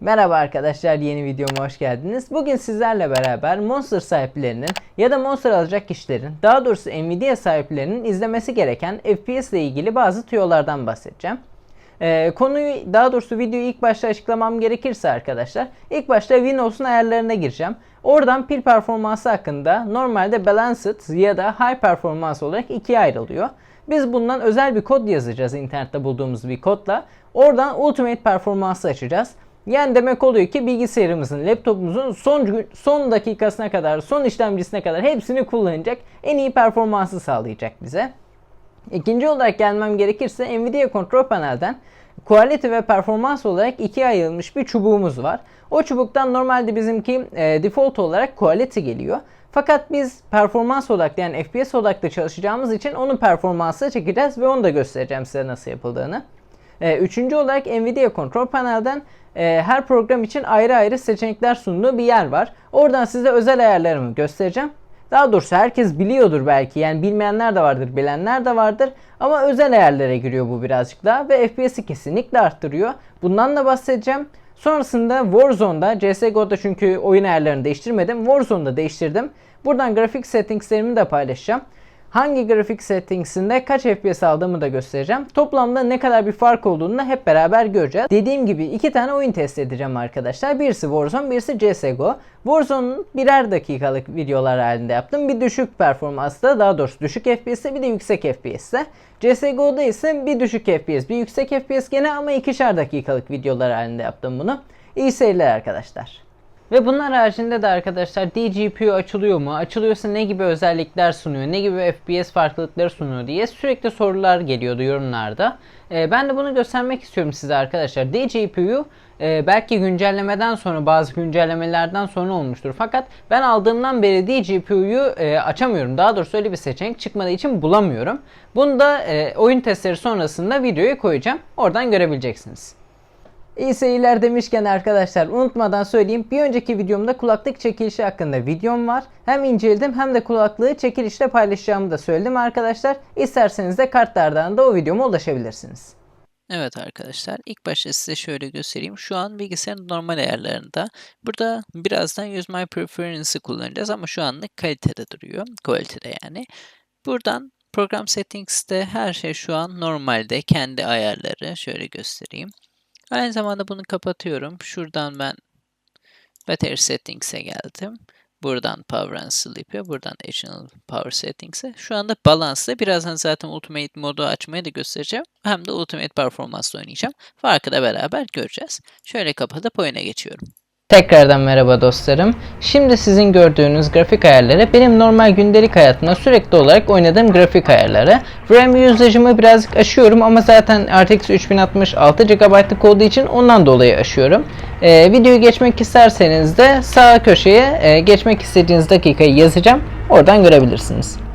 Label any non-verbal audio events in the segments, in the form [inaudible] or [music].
Merhaba arkadaşlar yeni videoma hoş geldiniz. Bugün sizlerle beraber Monster sahiplerinin ya da Monster alacak kişilerin daha doğrusu Nvidia sahiplerinin izlemesi gereken FPS ile ilgili bazı tüyolardan bahsedeceğim. Ee, konuyu daha doğrusu videoyu ilk başta açıklamam gerekirse arkadaşlar ilk başta Windows'un ayarlarına gireceğim. Oradan pil performansı hakkında normalde Balanced ya da High Performance olarak ikiye ayrılıyor. Biz bundan özel bir kod yazacağız internette bulduğumuz bir kodla. Oradan Ultimate Performance'ı açacağız. Yani demek oluyor ki bilgisayarımızın, laptopumuzun son son dakikasına kadar, son işlemcisine kadar hepsini kullanacak, en iyi performansı sağlayacak bize. İkinci olarak gelmem gerekirse Nvidia Control Panel'den Quality ve performans olarak ikiye ayrılmış bir çubuğumuz var. O çubuktan normalde bizimki e, default olarak Quality geliyor. Fakat biz performans odaklı yani FPS odaklı çalışacağımız için onun performansı çekeceğiz ve onu da göstereceğim size nasıl yapıldığını. E, üçüncü olarak Nvidia Control Panel'den e, her program için ayrı ayrı seçenekler sunduğu bir yer var. Oradan size özel ayarlarımı göstereceğim. Daha doğrusu herkes biliyordur belki. Yani bilmeyenler de vardır, bilenler de vardır. Ama özel ayarlara giriyor bu birazcık daha ve FPS'i kesinlikle arttırıyor. Bundan da bahsedeceğim. Sonrasında Warzone'da, CSGO'da çünkü oyun ayarlarını değiştirmedim. Warzone'da değiştirdim. Buradan grafik settingslerimi de paylaşacağım. Hangi grafik settingsinde kaç FPS aldığımı da göstereceğim. Toplamda ne kadar bir fark olduğunu da hep beraber göreceğiz. Dediğim gibi iki tane oyun test edeceğim arkadaşlar. Birisi Warzone, birisi CSGO. Warzone'un birer dakikalık videolar halinde yaptım. Bir düşük performansta, daha doğrusu düşük FPS'te bir de yüksek FPS'te. CSGO'da ise bir düşük FPS, bir yüksek FPS gene ama ikişer dakikalık videolar halinde yaptım bunu. İyi seyirler arkadaşlar. Ve bunlar haricinde de arkadaşlar DGPU açılıyor mu? Açılıyorsa ne gibi özellikler sunuyor? Ne gibi FPS farklılıkları sunuyor diye sürekli sorular geliyordu yorumlarda. Ee, ben de bunu göstermek istiyorum size arkadaşlar. DGPU e, belki güncellemeden sonra bazı güncellemelerden sonra olmuştur. Fakat ben aldığımdan beri DGPU'yu e, açamıyorum. Daha doğrusu öyle bir seçenek çıkmadığı için bulamıyorum. Bunu da e, oyun testleri sonrasında videoya koyacağım. Oradan görebileceksiniz. İyi seyirler demişken arkadaşlar unutmadan söyleyeyim bir önceki videomda kulaklık çekilişi hakkında videom var. Hem inceledim hem de kulaklığı çekilişte paylaşacağımı da söyledim arkadaşlar. İsterseniz de kartlardan da o videoma ulaşabilirsiniz. Evet arkadaşlar ilk başta size şöyle göstereyim. Şu an bilgisayarın normal ayarlarında. Burada birazdan Use My Preference'ı kullanacağız ama şu anlık kalitede duruyor. Kalitede yani. Buradan Program Settings'te her şey şu an normalde. Kendi ayarları. Şöyle göstereyim. Aynı zamanda bunu kapatıyorum. Şuradan ben Battery Settings'e geldim. Buradan Power and Sleep'e, buradan Additional Power Settings'e. Şu anda Balance'da. Birazdan zaten Ultimate modu açmayı da göstereceğim. Hem de Ultimate Performance'da oynayacağım. Farkı da beraber göreceğiz. Şöyle kapatıp oyuna geçiyorum. Tekrardan merhaba dostlarım. Şimdi sizin gördüğünüz grafik ayarları benim normal gündelik hayatımda sürekli olarak oynadığım grafik ayarları. RAM usage'ımı birazcık aşıyorum ama zaten RTX 3060 6 GB'lık olduğu için ondan dolayı aşıyorum. Ee, videoyu geçmek isterseniz de sağ köşeye e, geçmek istediğiniz dakikayı yazacağım. Oradan görebilirsiniz.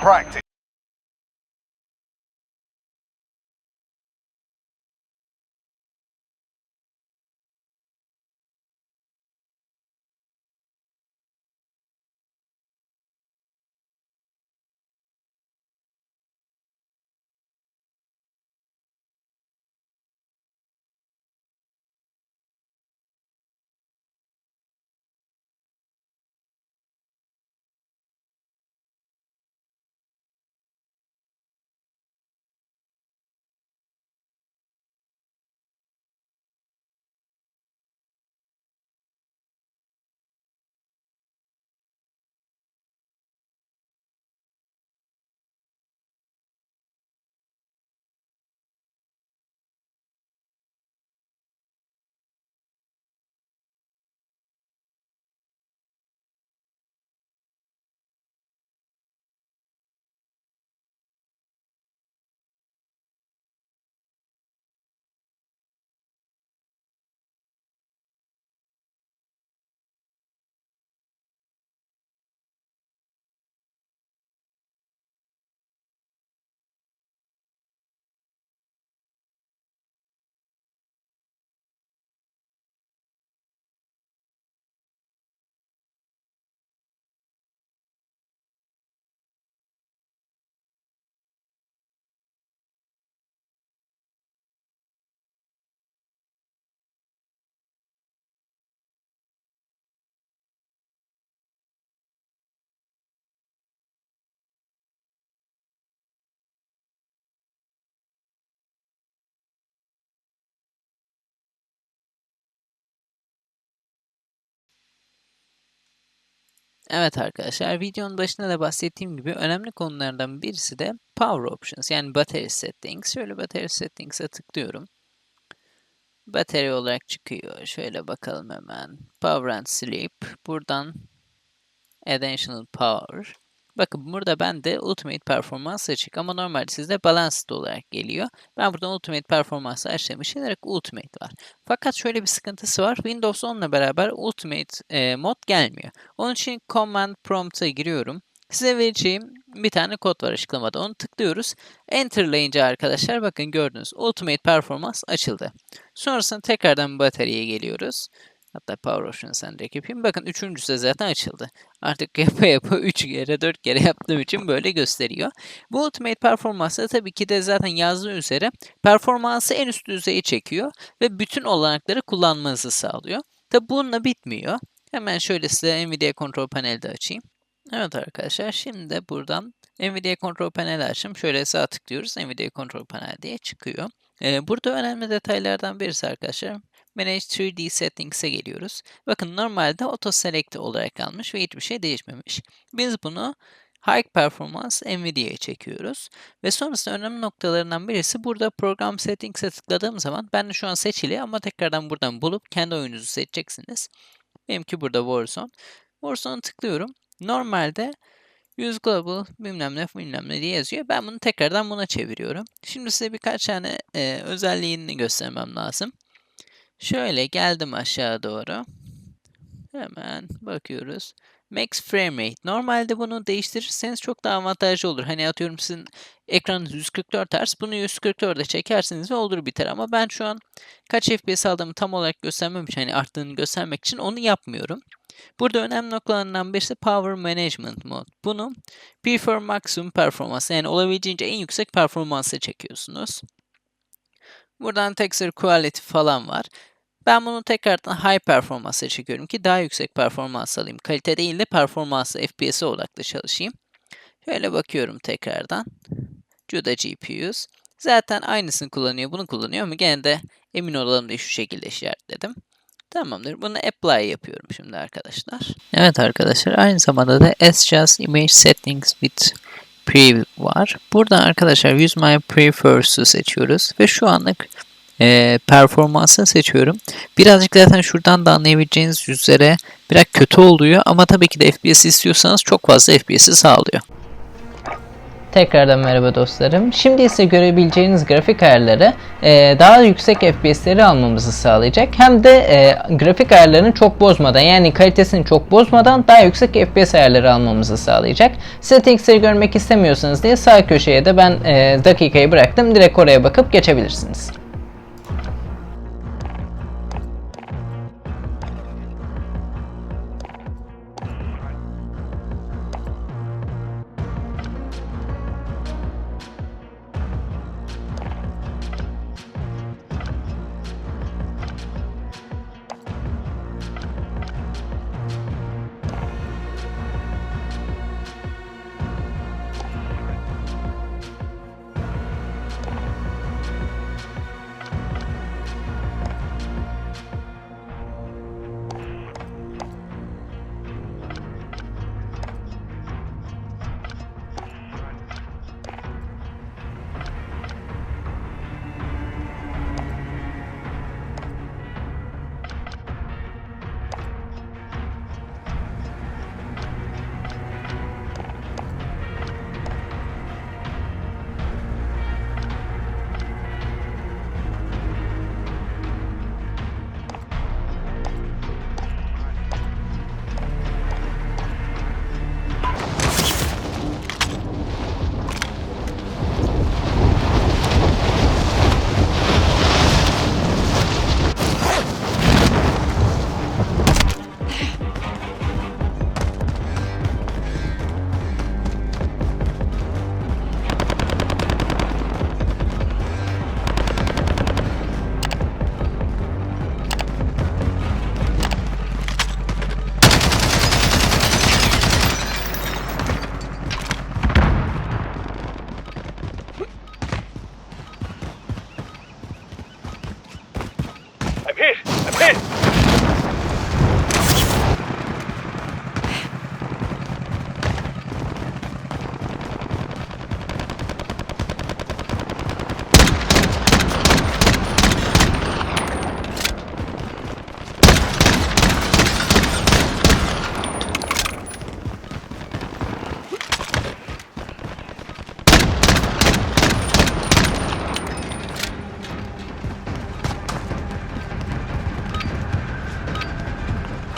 Practice. Evet arkadaşlar videonun başında da bahsettiğim gibi önemli konulardan birisi de Power Options yani Battery Settings. Şöyle Battery Settings'e tıklıyorum. Battery olarak çıkıyor. Şöyle bakalım hemen. Power and Sleep. Buradan Additional Power. Bakın burada bende Ultimate Performance açık ama normalde sizde Balanced olarak geliyor. Ben buradan Ultimate Performance açtığım için direkt Ultimate var. Fakat şöyle bir sıkıntısı var. Windows 10 ile beraber Ultimate e, mod gelmiyor. Onun için Command Prompt'a giriyorum. Size vereceğim bir tane kod var açıklamada. Onu tıklıyoruz. Enter'layınca arkadaşlar bakın gördünüz. Ultimate Performance açıldı. Sonrasında tekrardan bataryaya geliyoruz. Hatta Power Ocean'ı direkt yapayım. Bakın üçüncüsü de zaten açıldı. Artık [laughs] yapa yapa 3 kere 4 kere yaptığım için böyle gösteriyor. Bu Ultimate Performance'da tabii ki de zaten yazdığı üzere performansı en üst düzeye çekiyor ve bütün olanakları kullanmanızı sağlıyor. Tabi bununla bitmiyor. Hemen şöyle size Nvidia Control Panel'de açayım. Evet arkadaşlar şimdi buradan Nvidia Control Panel açtım. Şöyle sağ tıklıyoruz. Nvidia Control Panel diye çıkıyor. Ee, burada önemli detaylardan birisi arkadaşlar. Manage 3D Settings'e geliyoruz. Bakın normalde Auto Select olarak kalmış ve hiçbir şey değişmemiş. Biz bunu High Performance Nvidia'ya çekiyoruz. Ve sonrasında önemli noktalarından birisi burada Program Settings'e tıkladığım zaman ben de şu an seçili ama tekrardan buradan bulup kendi oyununuzu seçeceksiniz. Benimki burada Warzone. Warzone'a tıklıyorum. Normalde Use Global bilmem ne bilmem ne diye yazıyor. Ben bunu tekrardan buna çeviriyorum. Şimdi size birkaç tane e, özelliğini göstermem lazım. Şöyle geldim aşağı doğru. Hemen bakıyoruz. Max Frame Rate. Normalde bunu değiştirirseniz çok daha avantajlı olur. Hani atıyorum sizin ekranınız 144 Hz. Bunu 144'e çekersiniz ve olur biter. Ama ben şu an kaç FPS aldığımı tam olarak göstermem için, hani arttığını göstermek için onu yapmıyorum. Burada önemli noktalarından birisi Power Management Mode. Bunu Prefer Maximum Performance yani olabildiğince en yüksek performansa çekiyorsunuz. Buradan Texture Quality falan var. Ben bunu tekrardan High Performance'a çekiyorum ki daha yüksek performans alayım. Kalite değil de performansa, FPS'e odaklı çalışayım. Şöyle bakıyorum tekrardan. CUDA GPUs. Zaten aynısını kullanıyor, bunu kullanıyor ama gene de emin olalım diye şu şekilde işaretledim. Tamamdır. Bunu apply yapıyorum şimdi arkadaşlar. Evet arkadaşlar aynı zamanda da S-Just Image Settings with Preview var. Buradan arkadaşlar Use My Preference'ı seçiyoruz ve şu anlık e, performansı seçiyorum. Birazcık zaten şuradan da anlayabileceğiniz üzere biraz kötü oluyor ama tabii ki de FPS istiyorsanız çok fazla FPS'i sağlıyor. Tekrardan merhaba dostlarım. Şimdi ise görebileceğiniz grafik ayarları e, daha yüksek FPS'leri almamızı sağlayacak. Hem de e, grafik ayarlarını çok bozmadan yani kalitesini çok bozmadan daha yüksek FPS ayarları almamızı sağlayacak. Settings'leri görmek istemiyorsanız diye sağ köşeye de ben e, dakikayı bıraktım. Direkt oraya bakıp geçebilirsiniz.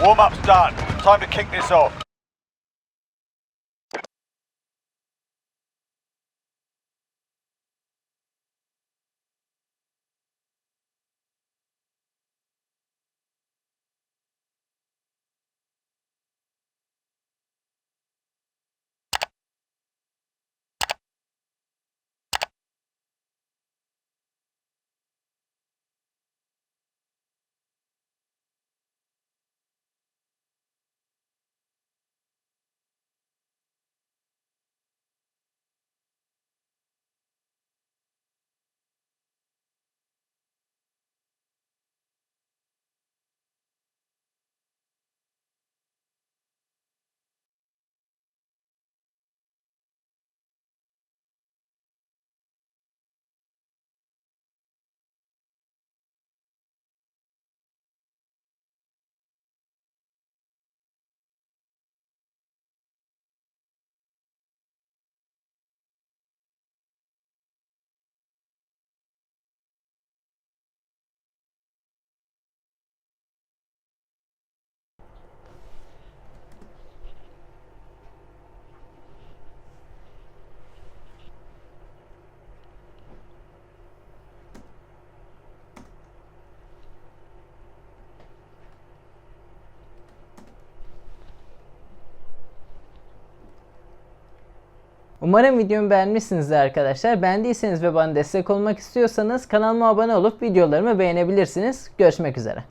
Warm-up's done. Time to kick this off. Umarım videomu beğenmişsinizdir arkadaşlar. Beğendiyseniz ve bana destek olmak istiyorsanız kanalıma abone olup videolarımı beğenebilirsiniz. Görüşmek üzere.